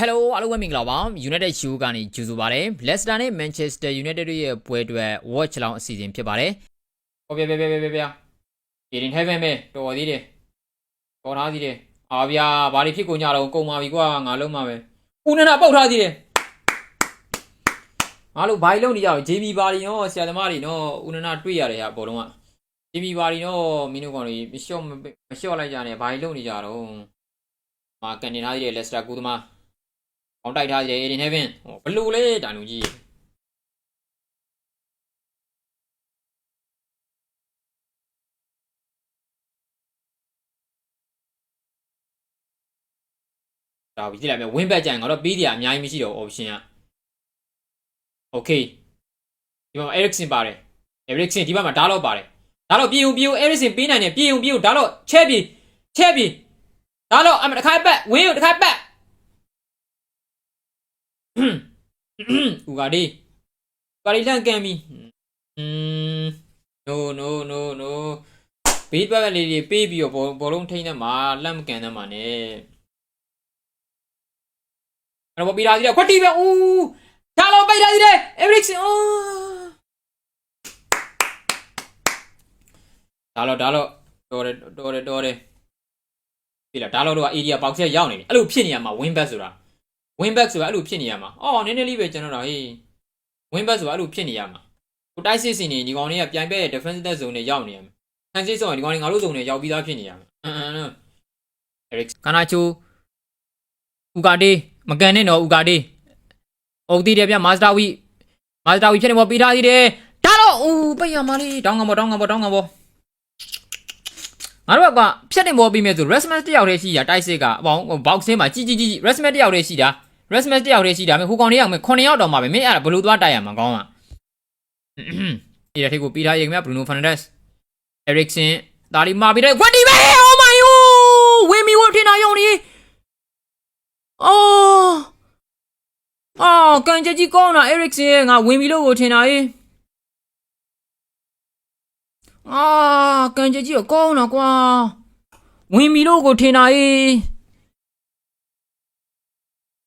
Hello အားလုံးပဲမင်္ဂလာပါ United Show ကနေကြိုဆိုပါရစေ Leicester နဲ့ Manchester United တို့ရဲ့ပွဲအတွက် watch လောင်းအစီအစဉ်ဖြစ်ပါတယ်။ဟုတ်ပြပြပြပြပြပြ။ Eden Heaven ပဲတော်သေးတယ်။တော်ထားသေးတယ်။အာဗျာဘာတွေဖြစ်ကုန်ကြတော့ကုန်ပါပြီကွာငါလုံးမှာပဲ။ဦးနန္ဒပေါက်ထားသေးတယ်။ငါတို့ဘာလုံးနေကြတော့ JB ဘာတွေနော်ဆရာသမားတွေနော်ဦးနန္ဒတွေ့ရတယ်ဟာဘောလုံးက JB ဘာတွေနော်မင်းတို့ကောင်တွေမလျှော့မလျှော့လိုက်ကြနဲ့ဘာတွေလုံးနေကြတော့။မာကန်နေထားသေးတယ် Leicester ကူသမား အောင်တိုက်ထားတယ်ဒီနေ့ပင်ဟိုဘလူလေတိုင်လူကြီးဒါပြီးကြည့်လိုက်မယ်ဝင်းဘက်ကြိုင်ငါတော့ပြီးတရားအများကြီးမရှိတော့ option က okay ဒီမှာ Eriksen ပါတယ် Eriksen ဒီဘက်မှာဓာတ်တော့ပါတယ်ဓာတ်တော့ပြေုံပြေုံ Eriksen ပေးနိုင်တယ်ပြေုံပြေုံဓာတ်တော့ချဲပြေချဲပြေဓာတ်တော့အမတစ်ခါပတ်ဝင်းကိုတစ်ခါပတ် Ugari. Ugari lan kan bi. Mm no no no no ဘေးပတ်ပတ်လေးတွေပေးပြီးတော့ဘောလုံးထိန်းတဲ့မှာလက်မကန်တဲ့မှာ ਨੇ အဲ့တော့ပီလာစီတဲ့ခွတ်တီပဲဦးဒါလုံးပိတ်ထားစီတဲ့ Ericsson ဒါတော့ဒါတော့တော်တယ်တော်တယ်တော်တယ်ပြီလားဒါတော့တော့ area box ရဲ့ရောက်နေတယ်အဲ့လိုဖြစ်နေရမှာ win back ဆိုတာ win back ဆိုတာအဲ့လိုဖြစ်နေရမှာအော်နည်းနည်းလေးပဲကျွန်တော်တော့ဟေး win back ဆိုတာအဲ့လိုဖြစ်နေရမှာကိုတိုက်စစ်စင်နေဒီကောင်တွေကပြိုင်ပဲ defensive zone နဲ့ရောက်နေရမှာဆန်စစ်ဆိုရင်ဒီကောင်တွေငါတို့ zone နဲ့ရောက်ပြီးသားဖြစ်နေရမှာအမ်အမ်နော် Eric ကနာချိုဥကာဒေးမကန်နဲ့တော့ဥကာဒေးအုတ်တီးတယ်ဗျမာစတာဝီမာစတာဝီဖြစ်နေပေါ်ပြီးထားသေးတယ်ဒါတော့ဦးပိတ်ရမလေးတောင်းကဘောတောင်းကဘောတောင်းကဘောငါတို့ကဖြတ်တင်ပေါ်ပြီးမြဲဆို resmat တယောက်တည်းရှိတာတိုက်စစ်ကအပေါင်း box ထဲမှာကြီးကြီးကြီး resmat တယောက်တည်းရှိတာ resmat တယောက်တည်းရှိတာမင်းဟိုကောင်လေးရောက်မင်း9ယောက်တော့မှာပဲမင်းအဲ့ဒါဘယ်လိုသွားတိုက်ရမှာကောင်းอ่ะဒီတစ်ထိပ်ကိုပြီးထားရေခင်ဗျ Bruno Fernandes Eriksen ဒါလီမာပြီးတဲ့ what ဒီပဲ oh my god ဝင်းမီဝတ်ထင်တာယုံနေအော်အော်ကန်ကြကြီးကောင်းတာ Eriksen ရဲ့ငါဝင်းမီလို့ကိုထင်တာရေးအာကန်ကြကြီးကကောင်းတာကွာဝင်းမီလို့ကိုထင်တာရေး။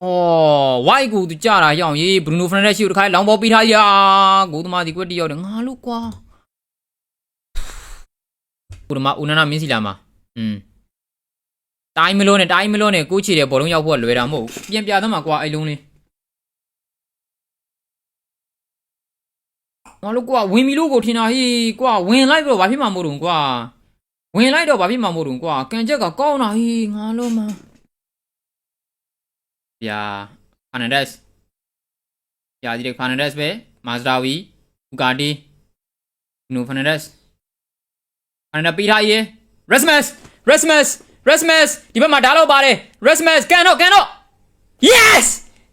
အော်ဝိုက်ကူသူကြတာရောက်ရေးဘရူနိုဖရန်ဒက်ရှိကိုတခါလောင်းပေါ်ပြီးထားရာဂိုးသမားဒီကွက်တီရောက်တယ်ငါလို့ကွာ။ကိုဒမဦးနနာမင်းစီလာမှာ။อืมတိုင်းမလို့နဲ့တိုင်းမလို့နဲ့ကိုချီတဲ့ဘောလုံးရောက်ဖို့လွယ်တာမဟုတ်ဘူး။ပြန်ပြသမှာကွာအဲ့လုံးလေး။ငါလို့ကွာဝင်ပြီလို့ကိုထင်တာဟေးကွာဝင်လိုက်တော့ဘာဖြစ်မှာမို့တုံကွာ။ဝင်လိုက်တော့ဘာဖြစ်မှာမို့တုံကွာ။ကန်ချက်ကကောင်းတာဟေးငါလို့မှာ။ ဗျာဖာနန်ဒက်စ်ဗျာဒီဖာနန်ဒက်စ်ပဲမာဇဒါဝီဘူဂါတီနူဖာနန်ဒက်စ်ဖာနန်ဒပီထားရေရက်စမတ်ရက်စမတ်ရက်စမတ်ဒီဘက်မှာဓာတ်လို့ပါတယ်ရက်စမတ်ကန်တော့ကန်တော့ yes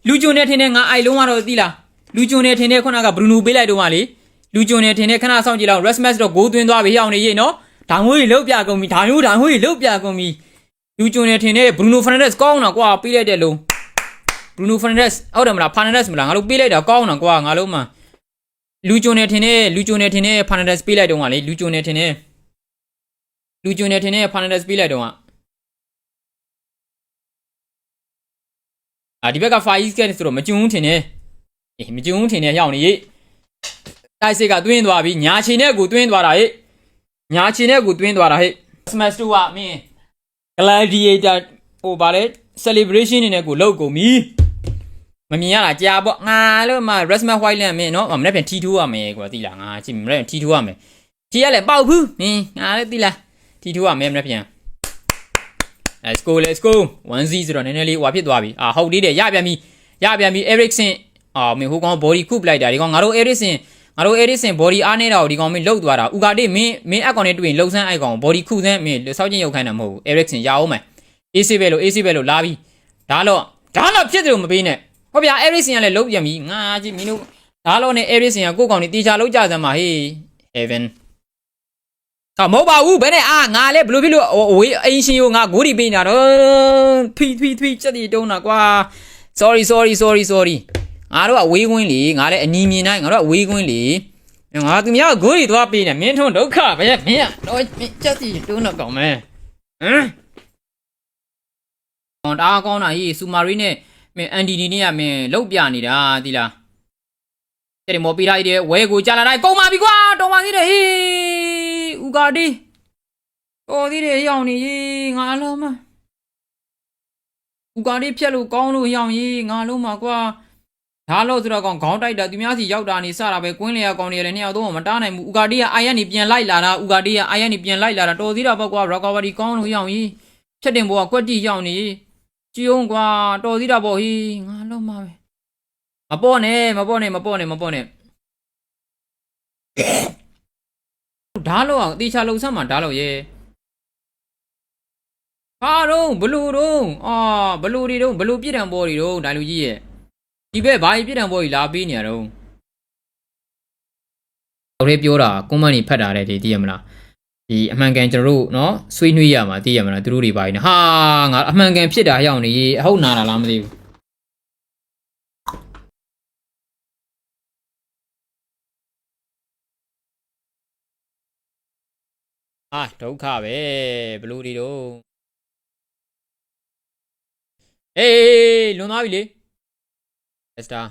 လူဂျွန်နဲ့ထင်းနေငါအိုင်လုံးကတော့သိလားလူဂျွန်နဲ့ထင်းနေခုနကဘရူနိုပေးလိုက်တော့မှလေလူဂျွန်နဲ့ထင်းနေခဏဆောင်ကြည့်လောက်ရက်စမတ်တော့ဂိုးသွင်းသွားပြီဟောင်းနေရေနော်ဓာငွေးလောက်ပြကုန်ပြီဓာမျိုးဓာငွေးလောက်ပြကုန်ပြီလူဂျွန်နဲ့ထင်းနေဘရူနိုဖာနန်ဒက်စ်ကောင်းတာကွာပေးလိုက်တဲ့လုံး Bruno Fernandes ဟုတ်တယ်မလား Fernandes မလားငါတို့ပေးလိုက်တာကောင်းတာကွာငါလုံးမှာလူဂျွန်နေထင်တယ်လူဂျွန်နေထင်တယ် Fernandes ပေးလိုက်တော့ကလေလူဂျွန်နေထင်တယ်လူဂျွန်နေထင်တယ် Fernandes ပေးလိုက်တော့ကအာဒီဘက်က Faiz ကဆိုတော့မကျွန်းထင်တယ်အေးမကျွန်းထင်တယ်ရောက်နေရေးတိုက်စစ်ကတွင်းသွားပြီညာချင်တဲ့ကိုတွင်းသွားတာဟဲ့ညာချင်တဲ့ကိုတွင်းသွားတာဟဲ့ Smash 2ကမင်း Gladiator ဟိုဗာလေ celebration နေနဲ့ကိုလောက်ကုန်ပြီ မမြင်ရတာကြာပေါ့ငါလို့မှ Rasmus Whiteland မင်းနော်မနေ့ပြန်ထီထိုးရမယ်ကွာသိလားငါကြည့်မနေ့ထီထိုးရမယ်ထီရလဲပေါက်ဘူးမင်းငါလည်းသိလားထီထိုးရမယ်မနေ့ပြန် Let's go let's go 1-0ဆိုတော့နည်းနည်းလေးဟွာဖြစ်သွားပြီအာဟုတ်သေးတယ်ရပြန်ပြီရပြန်ပြီ Eriksen အာမင်းဟိုကောင် body coup လိုက်တာဒီကောင်ငါတို့ Eriksen ငါတို့ Eriksen body အားနေတာကိုဒီကောင်မင်းလှုပ်သွားတာဥကာတိမင်းမင်းအကောင်နဲ့တွေ့ရင်လှုပ်ဆန်းအိုက်ကောင် body coup ဆန်းမင်းစောက်ချင်းရုပ်ခိုင်းတာမဟုတ်ဘူး Eriksen ရအောင်မယ် AC ပဲလို့ AC ပဲလို့လာပြီဒါတော့ဒါတော့ဖြစ်တယ်လို့မပေးနဲ့ ဟုတ်ဗျာ Eriksen ကလည်းလုံးပြန်ပြီငါကြည့်မင်းတို့ဒါတော့နဲ့ Eriksen ကကိုယ့်ကောင်နေတေချာလုံးကြစမ်းပါဟေး Heaven ဟာမဟုတ်ပါဘူးဘယ်နဲ့အာငါလည်းဘလို့ဖြစ်လို့အဝေးအင်းရှင်ကိုငါဂိုးဒီပေးနေတာတော့ထွီထွီထွီချက်တီတုံးတာကွာ sorry sorry sorry sorry ငါတို့ကဝေးကွင်းလေငါလည်းအနီမြင်တိုင်းငါတို့ကဝေးကွင်းလေငါသူများဂိုးဒီသွားပေးနေမင်းထွန်းဒုက္ခပဲမင်းကတော့ချက်တီတုံးတော့ကောင်းမယ်ဟမ်ကွန်တာကောင်းတာကြီးစူမာရီနဲ့ မင်းအန်ဒီနီနဲ့ကမင်းလောက်ပြနေတာဒီလားတဲ့ဒီမော်ပြထားတဲ့ဝဲကိုကြာလာတိုင်းကုန်ပါပြီကွာတော်ပါသေးတယ်ဟေးဥကာဒီတော်သေးတယ်ရောက်နေရေးငါလုံးမဥကာဒီဖြက်လို့ကောင်းလို့ရောက်ရေးငါလုံးမကွာဒါလို့ဆိုတော့ကောင်ခေါင်းတိုက်တာသူများစီရောက်တာနေစတာပဲကွင်းလေရကောင်နေရတယ်နှစ်ယောက်တော့မတားနိုင်ဘူးဥကာဒီကအာရန်နေပြန်လိုက်လာတာဥကာဒီကအာရန်နေပြန်လိုက်လာတာတော်သေးတာပေါ့ကွာရော့ကာဗာဒီကောင်းလို့ရောက်ရေးဖြက်တင်ဘောကကွက်တိရောက်နေ ကြည်အောင်ကွာတော်သေးတာပေါ့ဟေးငါလုံးမပဲမပေါ့နဲ့မပေါ့နဲ့မပေါ့နဲ့မပေါ့နဲ့ဓာတ်လို့အောင်တေချာလုံဆမ်းမှာဓာတ်လို့ရဲဟာတော့ဘလူတော့အာဘလူတွေတော့ဘလူပြစ်တံပေါ်တွေတော့ဒါလူကြီးရဲ့ဒီဘက်ဘာကြီးပြစ်တံပေါ်ကြီးလာပေးနေရတော့ဟိုလေးပြောတာကွန်မန့်ကြီးဖတ်တာတဲ့ဒီသိရမလား ဒီအမှန်ကန်ကျွန်တော်တို့เนาะဆွေးနွေးရမှာသိရမလားသူတို့တွေပါနေဟာငါအမှန်ကန်ဖြစ်တာရောက်နေအဟုတ်နာတာလားမသိဘူးအာဒုက္ခပဲဘလူတွေတော့အေးလွန်သွားပြီလေလက်စတာ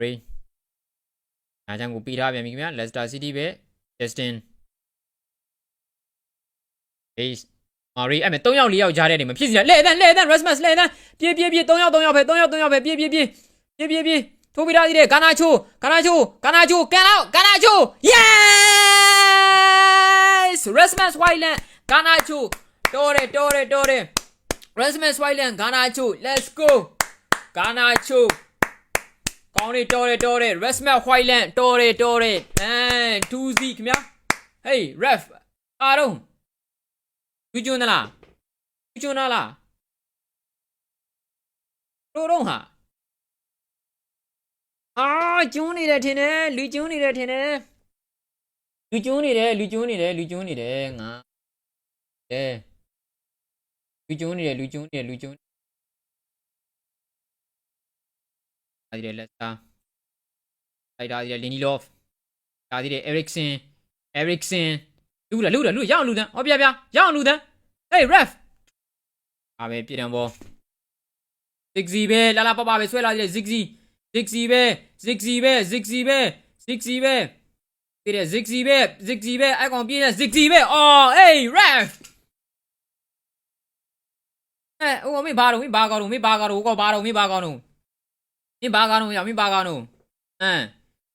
3အားကြောင့်ကိုပြီးထားပြန်ပြီခင်ဗျာလက်စတာစီးတီးပဲဂျက်စတင် အေးမာရီအဲ့မဲ့3ယောက်4ယောက်ကြားတဲ့နေမဖြစ်စီလားလဲတန်းလဲတန်းရက်စမတ်လဲတန်းပြေးပြေးပြေး3ယောက်3ယောက်ပဲ3ယောက်3ယောက်ပဲပြေးပြေးပြေးပြေးပြေးပြေးထိုးပြီးသားသေးတယ်ကာနာချိုကာနာချိုကာနာချိုကန်လောက်ကာနာချို yes Rasmus Wyland ကာနာချိုတော်တယ်တော်တယ်တော်တယ် Rasmus Wyland ကာနာချို let's go ကာနာချိုကောင်းနေတော်တယ်တော်တယ် Rasmus Wyland တော်တယ်တော်တယ်အဲ2 0ခင်ဗျာ hey ref အားလုံး ယူကျွန်းသလားယူကျွန်းလားတို့တော့ဟာအာကျွန်းနေတယ်ထင်တယ်လူကျွန်းနေတယ်ထင်တယ်လူကျွန်းနေတယ်လူကျွန်းနေတယ်လူကျွန်းနေတယ်ငါအဲလူကျွန်းနေတယ်လူကျွန်းနေတယ်လူကျွန်းအဲ့ဒီလက်စာလိုက်တာဒီလင်နီလော့ဖ်ဒါဒီအဲရစ်ဆန်အဲရစ်ဆန် လူလာလူလာလူရအောင်လူတန်းဟောပြပြရအောင်လူတန်း hey ref အားပဲပြည်တံပေါ် zigzy ပဲလာလာပပပဲဆွဲလာတယ် zigzy zigzy ပဲ zigzy ပဲ zigzy ပဲ zigzy ပဲပြတဲ့ zigzy ပဲ zigzy ပဲအဲ့ကောင်ပြည့်တဲ့ zigzy ပဲအော် hey ref အဲဟိုမင်းဘာတော့မင်းဘာကောင်းတော့မင်းဘာကောင်းတော့ကောဘာတော့မင်းဘာကောင်းတော့မင်းဘာကောင်းတော့ရမင်းဘာကောင်းတော့အမ်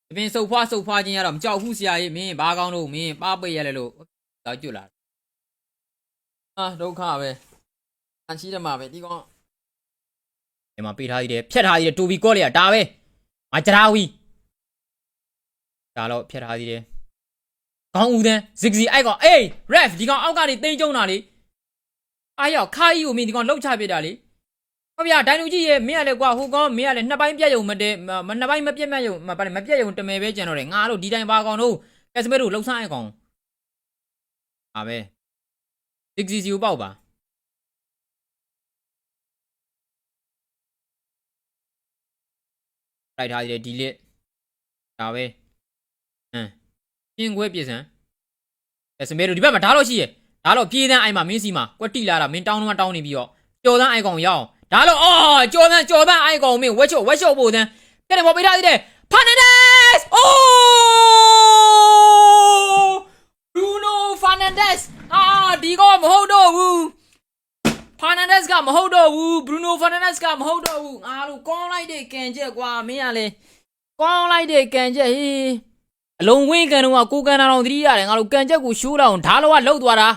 ဒီပင်စုပ်ဖွားစုပ်ဖွားခြင်းရတော့မကြောက်ဘူးဆရာကြီးမင်းဘာကောင်းတော့မင်းပါပိတ်ရလဲလို့ တော့ကျွတ်လာအာဒုက္ခပဲအချီးရမှာပဲဒီကောင်ဒီမှာပေးထားသေးတယ်ဖြတ်ထားသေးတယ်တူဘီကော့လေဒါပဲမကြရာဝီဒါတော့ဖြတ်ထားသေးတယ်ခေါင်းဦးတန်း zigzy အိုက်ကောင်အေး ref ဒီကောင်အောက်ကနေတိန်ကျုံတာလေအားရောက်ခါကြီးကိုမင်းဒီကောင်လှုပ်ချပြစ်တာလေဟုတ်ဗျာဒိုင်လူကြီးရဲ့မင်းကလည်းကွာဟိုကောင်မင်းကလည်းနှစ်ပိုင်းပြတ်ယုံမတည်းမနှစ်ပိုင်းမပြတ်မယုံမပါလေမပြတ်ယုံတမယ်ပဲကျန်တော့တယ်ငါတို့ဒီတိုင်းပါကောင်တို့ကက်စမဲတို့လှုပ်ဆိုင်ကောင် အာပဲ zigzy စီကိုပေါက်ပါလိုက်ထားသေးတယ် delete ဒါပဲဟမ်ပြင်းခွဲပြည့်စံကက်စမဲတို့ဒီဘက်မှာဓာတ်လို့ရှိရဲ့ဓာတ်လို့ပြေးတန်းအိုင်မှာမင်းစီမှာကွက်တိလာတာမင်းတောင်းတော့တောင်းနေပြီးတော့ကြော်တန်းအိုင်ကောင်ရအောင်ဓာတ်လို့အော်ကြော်တန်းကြော်တန်းအိုင်ကောင်မင်းဝက်ချော့ဝက်ချော့ဖို့တန်းပြတယ်ပေါ်ပေးထားသေးတယ်ဖာနန်ဒက်စ်အိုး Bruno Fernandes အာဒီကောမဟုတ်တော့ဘူး Fernandes ကမဟုတ်တော့ ဘူး Bruno Fernandes ကမဟုတ်တော့ဘူးငါတို့ကောင်းလိုက်တဲ့ကန်ချက်ကွာမင်းကလေကောင်းလိုက်တဲ့ကန်ချက်ဟေးအလုံးဝင်းကန်တော့ကိုကန်တာတော့သတိရတယ်ငါတို့ကန်ချက်ကိုရှိုးတော့ဓာလောကလှုပ်သွားတာ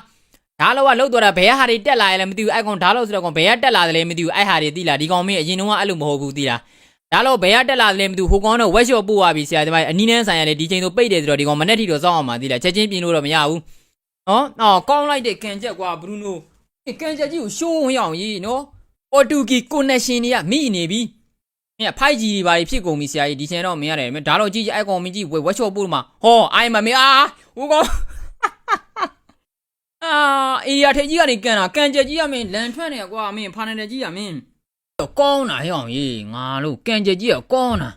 ဓာလောကလှုပ်သွားတာဘယ်ဟာတွေတက်လာရလဲမသိဘူးအဲ့ကောင်ဓာလောဆိုတော့ကောင်ဘယ်ကတက်လာတယ်လဲမသိဘူးအဲ့ဟာတွေသိလားဒီကောင်မင်းအရင်တုန်းကအဲ့လိုမဟုတ်ဘူးသိလားဒါတော့ဘယ်ကတက်လာတယ်လဲမသိဘူးဟိုကောင်တော့ဝက်ရှော့ပို့သွားပြီဆရာဒီမိုင်းအနီးနှန်းဆိုင်ရလေဒီချိန်ဆိုပိတ်တယ်ဆိုတော့ဒီကောင်မနဲ့ထီတော့စောင်းအောင်ပါသိလားချက်ချင်းပြင်လို့တော့မရဘူးနော်အော်ကောင်းလိုက်တဲ့ကန်ချက်ကွာဘရူနိုကန်ချက်ကြီးကိုရှိုးဝင်အောင်ကြီးနော် အော်တူကီကွန်နက်ရှင်တွေကမိနေပြီမင်းဖိုက်ကြီးတွေဘာတွေဖြစ်ကုန်ပြီဆရာကြီးဒီချိန်တော့မင်းရတယ်မင်းဒါတော့ကြည့်ကြအဲ့ကောင်မင်းကြီးဝက်ရှော့ပို့မှာဟောအိုင်မမင်းအာဟိုကောင်အာအေးရထေကြီးကနေကန်တာကန်ချက်ကြီးကမင်းလန်ထွက်နေကွာမင်းဖာနန်တယ်ကြီးကမင်းတော့ကောင်းတာဟဲ့အောင်ကြီးငါလို့ကန်ချက်ကြီးကကောင်းတာ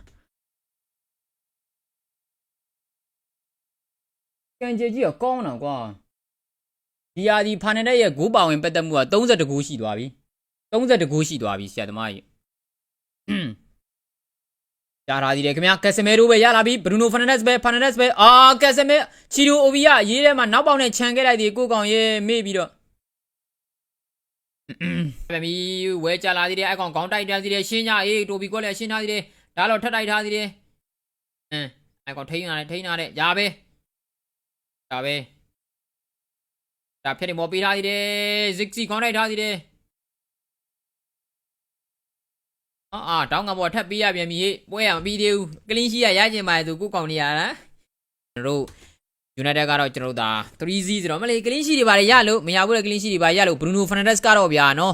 ကန်ချက်ကြီးကကောင်းတာကွာဒီယာဒီဖာနန်တဲ့ရဲ့ဂိုးပါဝင်ပတ်သက်မှုက32ဂိုးရှိသွားပြီ 32ဂိုးရှိသွားပြီဆရာသမားကြီးကြားထားသေးတယ်ခင်ဗျာကက်စမဲရိုပဲရလာပြီဘရူနိုဖာနန်ဒက်စ်ပဲဖာနန်ဒက်စ်ပဲအာကက်စမဲချီရိုအိုဗီယာရေးထဲမှာနောက်ပေါက်နဲ့ခြံခဲ့လိုက်သေးကိုကောင်ရဲ့မေ့ပြီးတော့ဗမီဝဲကြလာသေးတယ်အကောင်ခေါင်းတိုက်ထားသေးတယ်ရှင်းကြအေးတိုဘီကောလည်းရှင်းထားသေးတယ်ဒါတော့ထပ်တိုက်ထားသေးတယ်အင်းအကောင်ထိန်းရတယ်ထိန်းရတယ်ညာပဲဒါပဲဒါဖြစ်နေမော်ပေးထားသေးတယ်ဇစ်စီခေါင်းတိုက်ထားသေးတယ် အာအာတောင်းကဘောထပ်ပေးရပြန်ပြီဟေ့ပွဲရမပြီးသေးဘူးကလင်းရှိရရကျင်ပါလေသူကိုကောင်နေရတာကျွန်တော်တို့ United ကတော့ကျွန်တော်တို့ဒါ3-0ဆိုတော့မလေးကလင်းရှိတွေပါလေရလို့မရဘူးလေကလင်းရှိတွေပါရလို့ Bruno Fernandes ကတော့ဗျာနော်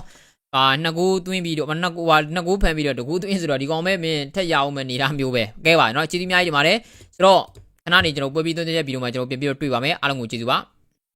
အာနှစ်ကိုသွင်းပြီးတော့နှစ်ကိုဟာနှစ်ကိုဖန်ပြီးတော့တကူသွင်းဆိုတော့ဒီကောင်ပဲမင်းထက်ရအောင်မနေတာမျိုးပဲကဲပါနော်ကျေးဇူးအများကြီးတင်ပါတယ်ဆိုတော့ခဏနေကျွန်တော်ပွဲပြီးသွင်းတဲ့ဗီဒီယိုမှာကျွန်တော်ပြန်ပြီးတော့တွေ့ပါမယ်အားလုံးကိုကျေးဇူးပါ